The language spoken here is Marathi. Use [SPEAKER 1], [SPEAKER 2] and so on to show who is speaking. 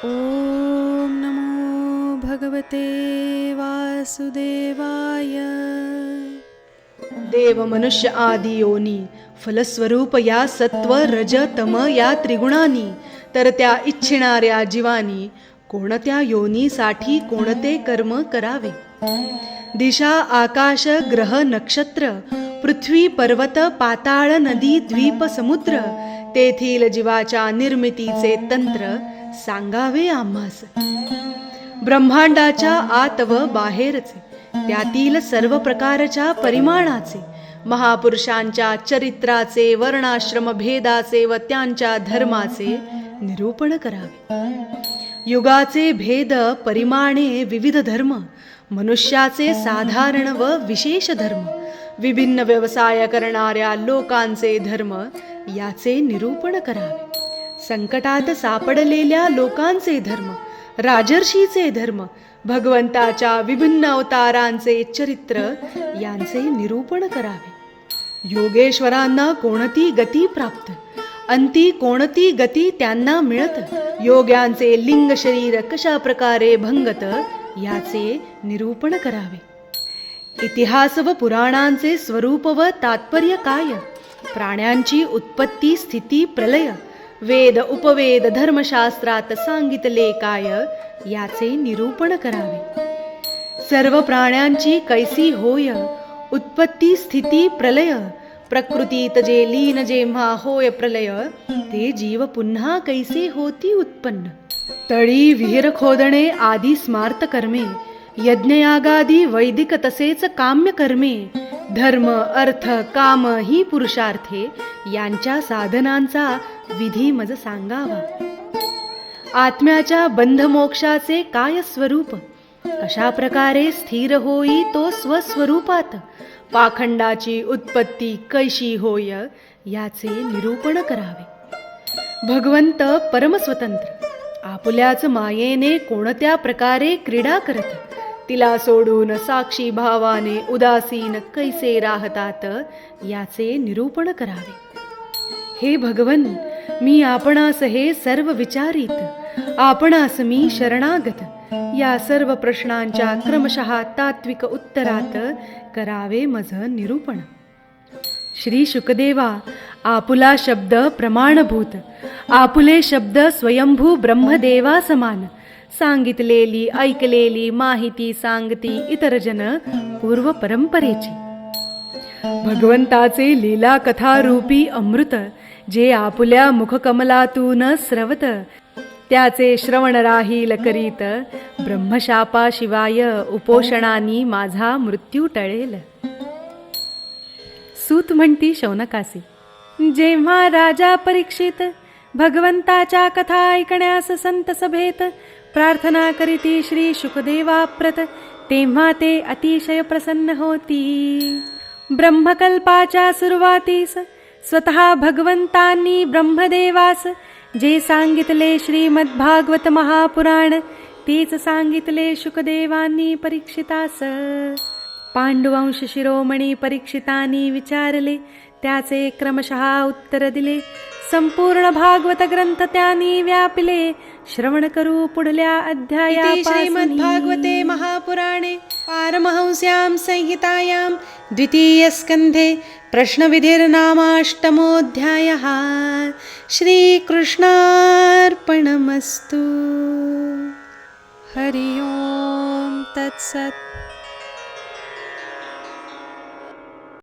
[SPEAKER 1] ॐ नमो भगवते वासुदेवाय।
[SPEAKER 2] देव मनुष्य आदी योनी फलस्वरूप या सत्व रज तम या त्रिगुणानी तर त्या इच्छिणाऱ्या जीवानी कोणत्या योनीसाठी कोणते कर्म करावे? दिशा आकाश ग्रह नक्षत्र पृथ्वी पर्वत पाताळ नदी द्वीप समुद्र तेथील जीवाच्या निर्मितीचे तंत्र सांगावे आम्हास. ब्रह्मांडाच्या आत व बाहेरचे त्यातील सर्व प्रकारच्या परिमाणाचे महापुरुषांच्या चरित्राचे वर्णाश्रम भेदाचे व त्यांच्या धर्माचे निरूपण करावे. युगाचे भेद परिमाणे विविध धर्म मनुष्याचे साधारण व विशेष धर्म विभिन्न व्यवसाय करणाऱ्या लोकांचे धर्म याचे निरूपण करावे. संकटात सापडलेल्या लोकांचे धर्म राजर्षीचे धर्म भगवंताच्या विभिन्न अवतारांचे चरित्र यांचे निरूपण करावे. योगेश्वरांना कोणती गती प्राप्त? अंती कोणती गती त्यांना मिळत? योग्यांचे लिंग शरीर कशा प्रकारे भंगत? याचे निरूपण करावे. इतिहास व पुराणांचे स्वरूप व तात्पर्य काय? प्राण्यांची उत्पत्ती स्थिती प्रलय वेद उपवेद धर्मशास्त्रात सांगितले काय याचे निरूपण करावे. सर्व प्राण्यांची कैसी होय उत्पत्ती स्थिती प्रलय प्रकृतीत जे लीन जेव्हा होय प्रलय ते जीव पुन्हा कैसे होती उत्पन्न? तळी विहीर खोदणे आदी स्मार्त कर्मे यज्ञयागादी वैदिक तसेच काम्य कर्मे धर्म अर्थ काम ही पुरुषार्थे. यांच्या साधनांचा विधी मज सांगावा. आत्म्याच्या बंधमोक्षाचे काय स्वरूप? कशा प्रकारे स्थिर होई तो स्वस्वरूपात. पाखंडाची उत्पत्ती कैशी होय याचे निरूपण करावे. भगवंत परमस्वतंत्र. आपुल्याच मायेने कोणत्या प्रकारे क्रीडा करत? तिला सोडून साक्षी भावाने उदासीन कैसे राहतात याचे निरूपण करावे. हे भगवन मी आपणास हे सर्व विचारित आपणास मी शरणागत या सर्व प्रश्नांच्या क्रमशः तात्विक उत्तरात करावे मज निरूपण. श्री शुकदेवा आपुला शब्द प्रमाणभूत आपुले शब्द स्वयंभू ब्रह्मदेवा समान सांगितलेली ऐकलेली माहिती सांगती इतर जन पूर्व परंपरेची. भगवंताचे लीला कथा रूपी अमृत जे आपुल्या मुखकमलातून स्रवत त्याचे श्रवण राहील करीत ब्रह्मशापाशिवाय उपोषणानी माझा मृत्यू टळेल. सूत म्हणती शौनकासी जेव्हा राजा परीक्षित भगवंताच्या कथा ऐकण्यास संत सभेत प्रार्थना करीती श्री शुकदेवाप्रत तेव्हा ते अतिशय प्रसन्न होती. ब्रह्मकल्पाच्या सुरुवातीस स्वतः भगवंतांनी ब्रह्मदेवास जे सांगितले श्रीमद्भागवत महापुराण तेच सांगितले शुकदेवांनी परीक्षितास. पांडुवंश शिरोमणी परीक्षितांनी विचारले त्याचे क्रमशः उत्तर दिले संपूर्ण भागवत ग्रंथ त्यांनी व्यापिले. श्रवण करू पुढल्या अध्याया
[SPEAKER 1] श्रीमद्भागवते महापुराणे पारमहंस्यां संहितायां द्वितीयस्कन्धे प्रश्नविधिर्नामाष्टमोऽध्यायः. श्रीकृष्णार्पणमस्तु. हरि ओं तत्सत्